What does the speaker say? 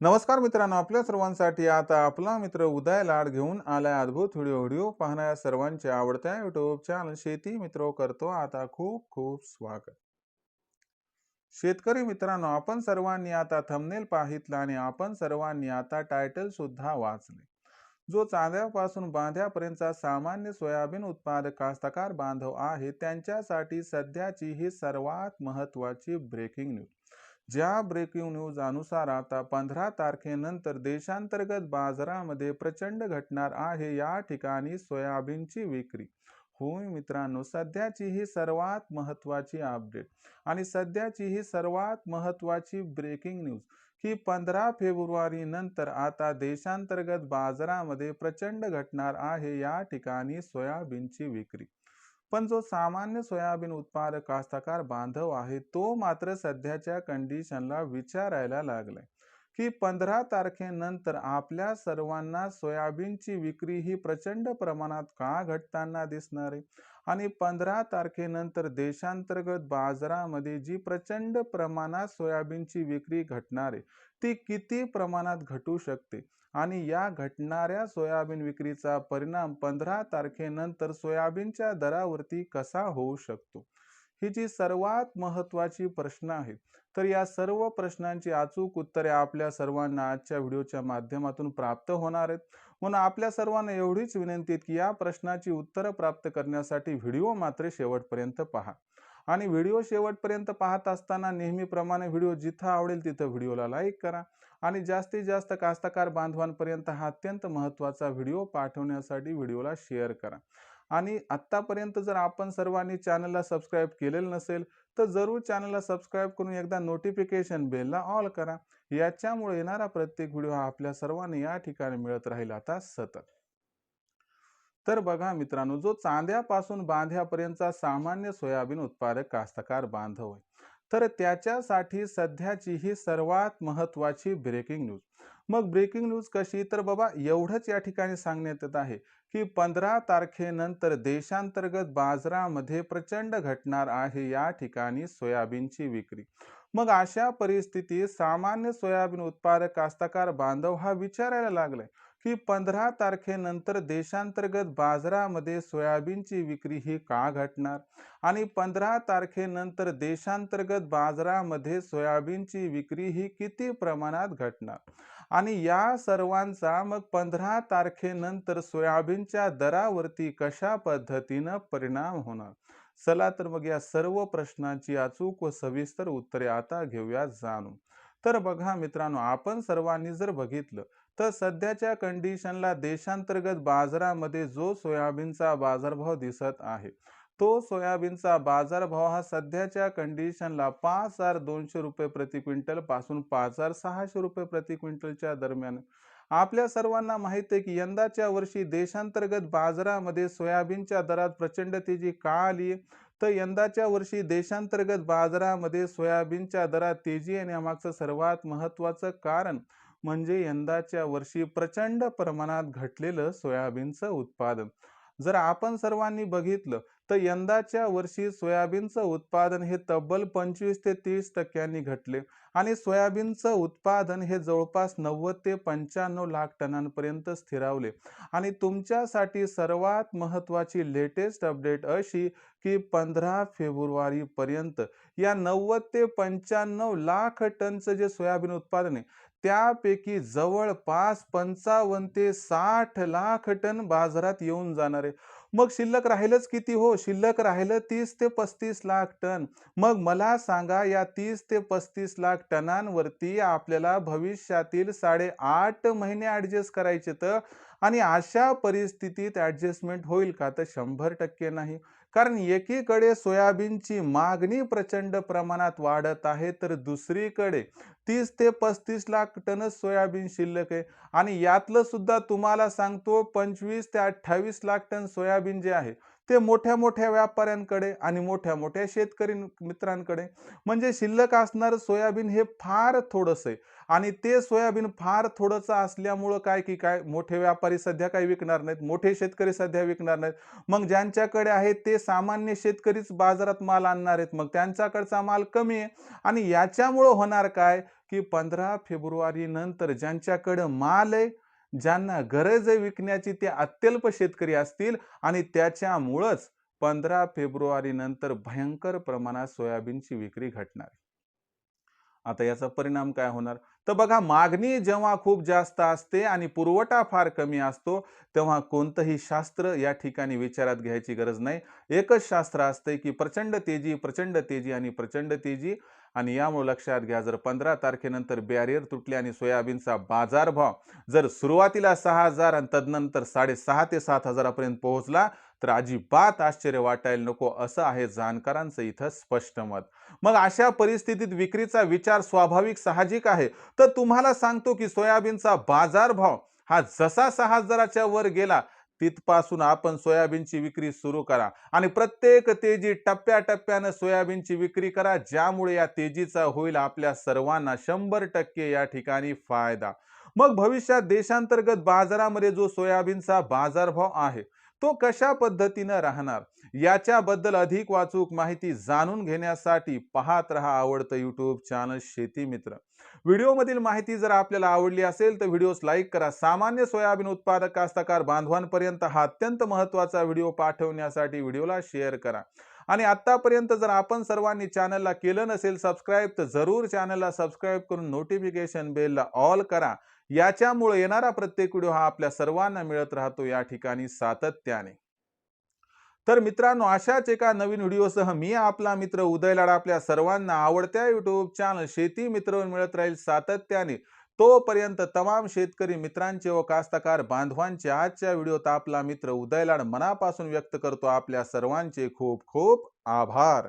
नमस्कार मित्रांनो आपल्या सर्वांसाठी आता आपला मित्र उदय लाड घेऊन आलाय अद्भुत व्हिडिओ व्हिडिओ पाहणाऱ्या सर्वांच्या आवडत्या युट्यूब चॅनल शेती मित्र करतो. आता खूप खूप स्वागत. शेतकरी मित्रांनो आपण सर्वांनी आता थंबनेल पाहितला आणि आपण सर्वांनी आता टायटल सुद्धा वाचले. जो चांद्यापासून बांध्यापर्यंतचा सामान्य सोयाबीन उत्पादक कास्तकार बांधव आहे त्यांच्यासाठी सध्याची ही सर्वात महत्वाची ब्रेकिंग न्यूज ज्या ब्रेकिंग न्यूज अनुसार आता पंधरा तारखेनंतर देशांतर्गत बाजारामध्ये प्रचंड घटणार आहे या ठिकाणी सोयाबीनची विक्री. होय मित्रांनो सध्याची ही सर्वात महत्वाची अपडेट आणि सध्याची ही सर्वात महत्वाची ब्रेकिंग न्यूज की पंधरा फेब्रुवारी नंतर आता देशांतर्गत बाजारामध्ये प्रचंड घटणार आहे या ठिकाणी सोयाबीनची विक्री. पण जो सामान्य सोयाबीन उत्पादक कास्तकार बांधव आहे तो मात्र सध्याच्या कंडिशनला विचारायला लागलाय की पंधरा तारखेनंतर आपल्या सर्वांना सोयाबीनची विक्री ही प्रचंड प्रमाणात का घटताना दिसणार आहे? आणि पंधरा तारखेनंतर देशांतर्गत बाजारामध्ये जी प्रचंड प्रमाणात सोयाबीनची विक्री घटणार आहे ती किती प्रमाणात घटू शकते? आणि या घटणाऱ्या सोयाबीन विक्रीचा परिणाम पंधरा तारखेनंतर सोयाबीनच्या दरावरती कसा होऊ शकतो? ही जी सर्वात महत्वाची प्रश्न आहेत तर या सर्व प्रश्नांची अचूक उत्तरे आपल्या सर्वांना आजच्या व्हिडिओच्या माध्यमातून प्राप्त होणार आहेत. म्हणून आपल्या सर्वांना एवढीच विनंती आहे की या प्रश्नाची उत्तरं प्राप्त करण्यासाठी व्हिडिओ मात्र शेवटपर्यंत पहा. आणि व्हिडिओ शेवटपर्यंत पाहत असताना नेहमीप्रमाणे व्हिडिओ जिथं आवडेल तिथं व्हिडिओला लाईक करा. आणि जास्तीत जास्त कास्तकार बांधवांपर्यंत हा अत्यंत महत्त्वाचा व्हिडिओ पाठवण्यासाठी व्हिडिओला शेअर करा. आणि आत्तापर्यंत जर आपण सर्वांनी चॅनलला सबस्क्राईब केलेलं नसेल तर जरूर चॅनलला सबस्क्राईब करून एकदा नोटिफिकेशन बेलला ऑल करा. याच्यामुळे येणारा प्रत्येक व्हिडिओ हा आपल्या सर्वांनी या ठिकाणी मिळत राहील. आता सतत. तर बघा मित्रांनो जो चांद्यापासून बांध्यापर्यंतचा सामान्य सोयाबीन उत्पादक कास्तकार बांधव आहे. तर त्याच्यासाठी सध्याची ही सर्वात महत्वाची ब्रेकिंग न्यूज मग ब्रेकिंग न्यूज कशी? तर बाबा एवढंच या ठिकाणी सांगण्यात येत आहे की पंधरा तारखेनंतर देशांतर्गत बाजारामध्ये प्रचंड घटणार आहे या ठिकाणी सोयाबीनची विक्री. मग अशा परिस्थितीत सामान्य सोयाबीन उत्पादक कास्तकार बांधव हा विचारायला लागलाय की पंधरा तारखेनंतर देशांतर्गत बाजारामध्ये सोयाबीनची विक्री ही का घटणार? आणि पंधरा तारखेनंतर देशांतर्गत बाजारामध्ये सोयाबीनची विक्री ही किती प्रमाणात घटणार? आणि या सर्वांचा मग पंधरा तारखेनंतर सोयाबीनच्या दरावरती कशा पद्धतीनं परिणाम होणार? चला तर मग या सर्व प्रश्नांची अचूक व सविस्तर उत्तरे आता घेऊया जाणून. तर बघा मित्रांनो आपण सर्वांनी जर बघितलं तर सध्याच्या कंडिशनला देशांतर्गत बाजारामध्ये जो सोयाबीनचा बाजारभाव दिसत आहे तो सोयाबीनचा बाजारभाव हा सध्याच्या कंडिशनला पाच हजार दोनशे रुपये प्रति क्विंटलपासून पाच हजार सहाशे रुपये प्रति क्विंटलच्या दरम्यान आपल्या सर्वांना माहिती आहे की यंदाच्या वर्षी देशांतर्गत बाजारामध्ये सोयाबीनच्या दरात प्रचंड तेजी का आली तर यंदाच्या वर्षी देशांतर्गत बाजारामध्ये सोयाबीनच्या दरात तेजी येण्यामागचं सर्वात महत्त्वाचं कारण म्हणजे यंदाच्या वर्षी प्रचंड प्रमाणात घटलेलं सोयाबीनचं उत्पादन. जर आपण सर्वांनी बघितलं तर यंदाच्या वर्षी सोयाबीनचं उत्पादन हे तब्बल पंचवीस ते तीस टक्क्यांनी घटले आणि सोयाबीनचं उत्पादन हे जवळपास नव्वद ते पंच्याण्णव लाख टनांपर्यंत स्थिरावले. आणि तुमच्यासाठी सर्वात महत्त्वाची लेटेस्ट अपडेट अशी की पंधरा फेब्रुवारीपर्यंत या नव्वद ते पंच्याण्णव लाख टनचं जे सोयाबीन उत्पादन आहे त्यापैकी जवळपास पंचावन्न ते साठ लाख टन बाजारात येऊन जाणार आहे. मग शिल्लक राहिलंच किती हो? शिल्लक राहिलं तीस ते पस्तीस लाख टन. मग मला सांगा या तीस ते पस्तीस लाख टनांवरती आपल्याला भविष्यातील साडेआठ महिने ॲडजस्ट करायचे तर आणि अशा परिस्थितीत ॲडजस्टमेंट होईल का? तर शंभर टक्के नाही. कारण एकीकडे सोयाबीनची मागणी प्रचंड प्रमाणात वाढत आहे तर दुसरीकडे तीस ते पस्तीस लाख टनच सोयाबीन शिल्लक आहे. आणि यातलं सुद्धा तुम्हाला सांगतो पंचवीस ते अठ्ठावीस लाख टन सोयाबीन जे आहे ते मोठ्या मोठ्या व्यापाऱ्यांकडे आणि मोठ्या मोठ्या शेतकरी मित्रांकडे. म्हणजे शिल्लक असणारं सोयाबीन हे फार थोडंसं आहे. आणि ते सोयाबीन फार थोडंसं असल्यामुळं काय की काय मोठे व्यापारी सध्या काही विकणार नाहीत मोठे शेतकरी सध्या विकणार नाहीत. मग ज्यांच्याकडे आहे ते सामान्य शेतकरीच बाजारात माल आणणार आहेत. मग त्यांच्याकडचा माल कमी आहे. आणि याच्यामुळं होणार काय की पंधरा फेब्रुवारी नंतर ज्यांच्याकडं माल आहे ज्यांना गरज विकण्याची ते अत्यल्प शेतकरी असतील आणि त्याच्यामुळंच पंधरा फेब्रुवारी नंतर भयंकर प्रमाणात सोयाबीनची विक्री घटणार आता याचा परिणाम काय होणार? तर बघा मागणी जेव्हा खूप जास्त असते आणि पुरवठा फार कमी असतो तेव्हा कोणतंही शास्त्र या ठिकाणी विचारात घ्यायची गरज नाही. एकच शास्त्र असते की प्रचंड तेजी प्रचंड तेजी आणि प्रचंड तेजी. आणि यामुळे लक्षात घ्या जर पंधरा तारखेनंतर बॅरियर तुटले आणि सोयाबीनचा बाजारभाव जर सुरुवातीला सहा हजार आणि तदनंतर साडेसहा ते सात हजारापर्यंत पोहोचला तर अजिबात आश्चर्य वाटायला नको असं आहे जाणकारांचं इथं स्पष्ट मत. मग अशा परिस्थितीत विक्रीचा विचार स्वाभाविक साहजिक आहे? तर तुम्हाला सांगतो की सोयाबीनचा बाजारभाव हा जसा सहा हजाराच्या वर गेला तिथपासून आपण सोयाबीनची विक्री सुरू करा. आणि प्रत्येक तेजी टप्प्याटप्प्यानं सोयाबीनची विक्री करा ज्यामुळे या तेजीचा होईल आपल्या सर्वांना शंभर टक्के या ठिकाणी फायदा. मग भविष्यात देशांतर्गत बाजारामध्ये जो सोयाबीनचा बाजारभाव आहे तो कशा पद्धतीनं राहणार? याच्याबद्दल अधिक वाचूक माहिती जाणून घेण्यासाठी पाहत रहा आवडतं यूट्यूब चॅनल शेती मित्र. व्हिडिओमधील माहिती जर आपल्याला आवडली असेल तर व्हिडिओस लाईक करा. सामान्य सोयाबीन उत्पादक कास्तकार बांधवांपर्यंत हा अत्यंत महत्त्वाचा व्हिडिओ पाठवण्यासाठी व्हिडिओला शेअर करा. आणि आत्तापर्यंत जर आपण सर्वांनी चॅनलला केलं नसेल सबस्क्राईब तर जरूर चॅनलला सबस्क्राईब करून नोटिफिकेशन बेलला ऑल करा. याच्यामुळे येणारा प्रत्येक व्हिडिओ हा आपल्या सर्वांना मिळत राहतो या ठिकाणी सातत्याने. तर मित्रांनो अशाच एका नवीन व्हिडिओसह मी आपला मित्र उदय लाड आपल्या सर्वांना आवडत्या युट्यूब चॅनल शेती मित्र मिळत राहील सातत्याने. तोपर्यंत तमाम शेतकरी मित्रांचे व कास्तकार बांधवांचे आजच्या व्हिडिओत आपला मित्र उदयलाड मनापासून व्यक्त करतो. आपल्या सर्वांचे खूप खूप आभार.